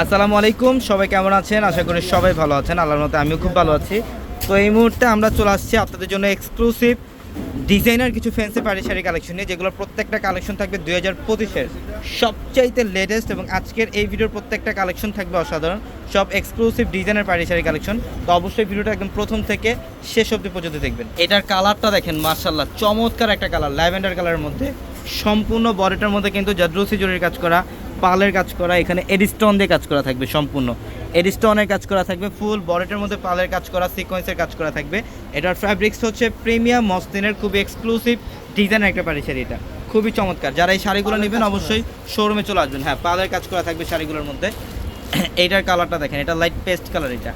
আসসালামু আলাইকুম, সবাই কেমন আছেন? আশা করি সবাই ভালো আছেন। আল্লাহর মতে আমিও খুব ভালো আছি। তো এই মুহূর্তে আমরা চলে আসছি আপনাদের জন্য এক্সক্লুসিভ ডিজাইনার কিছু ফ্যান্সি পাড়ি শাড়ি কালেকশন নিয়ে, যেগুলোর প্রত্যেকটা কালেকশন থাকবে দুই হাজার পঁচিশের। সবচাইতে লেটেস্ট এবং আজকের এই ভিডিওর প্রত্যেকটা কালেকশন থাকবে অসাধারণ। সব এক্সক্লুসিভ ডিজাইনার পাড়ি শাড়ি কালেকশন তো অবশ্যই ভিডিওটা একদম প্রথম থেকে শেষ অবধি পর্যন্ত দেখবেন। এটার কালারটা দেখেন মার্শাল্লাহ চমৎকার একটা কালার ল্যাভেন্ডার কালারের মধ্যে। সম্পূর্ণ বডিটার মধ্যে কিন্তু জাদ্রুসি জরির কাজ করা। পালের কাজ করা এখানে এডিস্টোন দিয়ে কাজ করা থাকবে সম্পূর্ণ। এডিস্টোনের কাজ করা থাকবে ফুল বরেটের মধ্যে পালের কাজ করা সিকোয়েন্সের কাজ করা থাকবে। এটার ফ্যাব্রিক্স হচ্ছে প্রিমিয়াম মসলিনের খুবই এক্সক্লুসিভ ডিজাইনের একটা পাড়ি শাড়ি এটা। খুবই চমৎকার। যারা এই শাড়িগুলো নেবেন অবশ্যই শোরুমে চলে আসবেন। হ্যাঁ পালের কাজ করা থাকবে শাড়িগুলোর মধ্যে। এইটার কালারটা দেখেন এটা লাইট পেস্ট কালার এটা।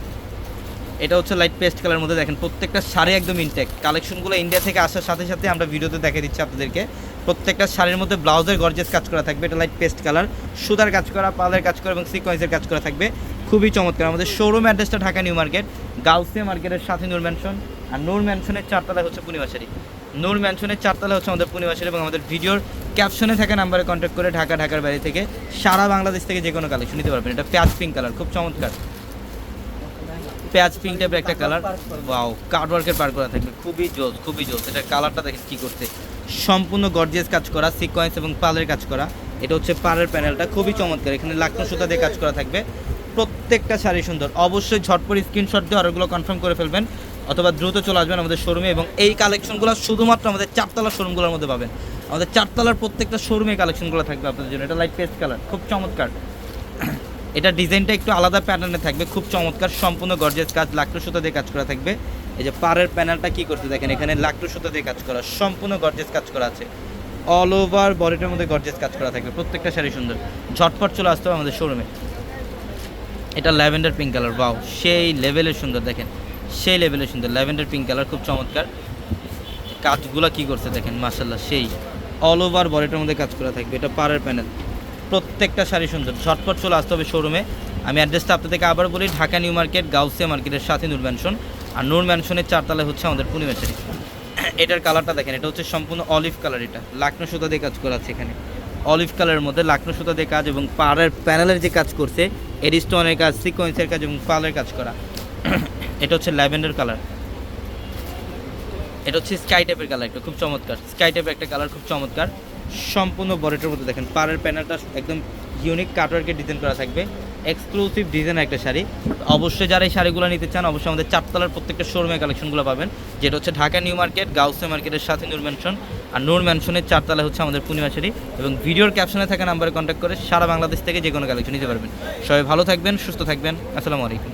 এটা হচ্ছে লাইট পেস্ট কালারের মধ্যে দেখেন প্রত্যেকটা শাড়ি একদম ইনটেক কালেকশনগুলো ইন্ডিয়া থেকে আসার সাথে সাথে আমরা ভিডিওতে দেখে দিচ্ছি আপনাদেরকে। প্রত্যেকটা শাড়ির মধ্যে ব্লাউজের গর্জেস কাজ করা থাকবে। এটা লাইট পেস্ট কালার সুতার কাজ করা, পালের কাজ করা এবং সিকোয়েন্সের কাজ করা থাকবে। খুবই চমৎকার। আমাদের শোরুম অ্যাড্রেসটা ঢাকা নিউ মার্কেট, গাউসিয়া মার্কেটের সাথে নূর ম্যানশন আর নূর ম্যানশনের চারতলায় হচ্ছে পূর্ণিমাশারি নূর ম্যানশনের চারতলা হচ্ছে আমাদের পূর্ণিমাশারি এবং আমাদের ভিডিওর ক্যাপশনে থাকা নাম্বারে কন্ট্যাক্ট করে ঢাকা, ঢাকার বাইরে থেকে সারা বাংলাদেশ থেকে যে কোনো কালেকশন নিতে পারবেন। এটা পেঁয়াজ পিঙ্ক কালার খুব চমৎকার। পেঁয়াজ পিঙ্ক টাইপের একটা কালার ওয়াও কার্ড ওয়ার্কের পার করা থাকবে। খুবই জোস খুবই জোস। এটা কালারটা দেখেন কি করছে। সম্পূর্ণ গর্জিয়াস কাজ করা সিকোয়েন্স এবং পালের কাজ করা। এটা হচ্ছে পাড়ের প্যানেলটা খুবই চমৎকার। এখানে লাকনো সুতা দিয়ে কাজ করা থাকবে। প্রত্যেকটা শাড়ি সুন্দর। অবশ্যই ঝটপট স্ক্রিনশট দিয়ে অর্ডারগুলো কনফার্ম করে ফেলবেন, অথবা দ্রুত চলে আসবেন আমাদের শোরুমে এবং এই কালেকশনগুলো শুধুমাত্র আমাদের চারতলা শোরুমগুলোর মধ্যে পাবেন। আমাদের চারতলার প্রত্যেকটা শোরুমে কালেকশনগুলো থাকবে আপনাদের জন্য। এটা লাইট পেস্ট কালার খুব চমৎকার। এটা ডিজাইনটা একটু আলাদা প্যাটার্নে থাকবে, খুব চমৎকার, সম্পূর্ণ গর্জেস কাজ লাকড়ু সুতা দিয়ে কাজ করা থাকবে। এই যে পাড়ের প্যানেলটা কি করতে দেখেন, এখানে লাকড়ু সুতা দিয়ে কাজ করা, সম্পূর্ণ গর্জেস কাজ করা আছে। অল ওভার বডিটার মধ্যে গর্জেস কাজ করা থাকবে, প্রত্যেকটা শাড়ি সুন্দর। ঝটপট চলে আসতে হবে আমাদের শোরুমে এটা ল্যাভেন্ডার পিঙ্ক কালার বাউ সেই লেভেলের সুন্দর, দেখেন, সেই লেভেলের সুন্দর, ল্যাভেন্ডার পিঙ্ক কালার খুব চমৎকার। কাজগুলো কি করছে দেখেন মাসাল্লাহ সেই অল ওভার বডিটার মধ্যে কাজ করা থাকবে, এটা পাড়ের প্যানেল প্রত্যেকটা শাড়ি সুন্দর। ঝটপট চলে আসতে হবে শোরুমে আমি অ্যাড্রেসটা আপনাদেরকে আবার বলি, ঢাকা নিউ মার্কেট, গাউসিয়া মার্কেটের সাথে নূর ম্যানশন আর নূর ম্যানশনের চারতলায় হচ্ছে আমাদের পূর্ণিমা শাড়ি এটার কালারটা দেখেন, এটা হচ্ছে সম্পূর্ণ অলিভ কালার এটা। লাকনো সুতা দিয়ে কাজ করা আছে এখানে। অলিভ কালারের মধ্যে লাকনো সুতা দিয়ে কাজ এবং পাড়ের প্যানেলের যে কাজ করছে এডিস্টোনের কাজ সিকোয়েন্সের কাজ এবং পালের কাজ করা। এটা হচ্ছে ল্যাভেন্ডার কালার এটা হচ্ছে স্কাই টাইপের কালার একটা, খুব চমৎকার। স্কাই টাইপের একটা কালার খুব চমৎকার। সম্পূর্ণ বডিটার মধ্যে দেখেন, পাড়ের প্যানেলটা একদম ইউনিক কাটওয়ার্কের ডিজাইন করা থাকবে। এক্সক্লুসিভ ডিজাইন একটা শাড়ি। অবশ্যই যারা এই শাড়িগুলো নিতে চান, অবশ্যই আমাদের চারতলার প্রত্যেকটা শোরুমে কালেকশনগুলো পাবেন। যেটা হচ্ছে ঢাকা নিউ মার্কেট গাউসে মার্কেটের সাথে নূর ম্যানশন আর নূর ম্যানশনের চারতলা হচ্ছে আমাদের পূর্ণিমা শাড়ি। এবং ভিডিওর ক্যাপশনে থাকা নাম্বারে কন্ট্যাক্ট করে সারা বাংলাদেশ থেকে যে কোনো কালেকশন নিতে পারবেন। সবাই ভালো থাকবেন, সুস্থ থাকবেন। আসসালামু আলাইকুম।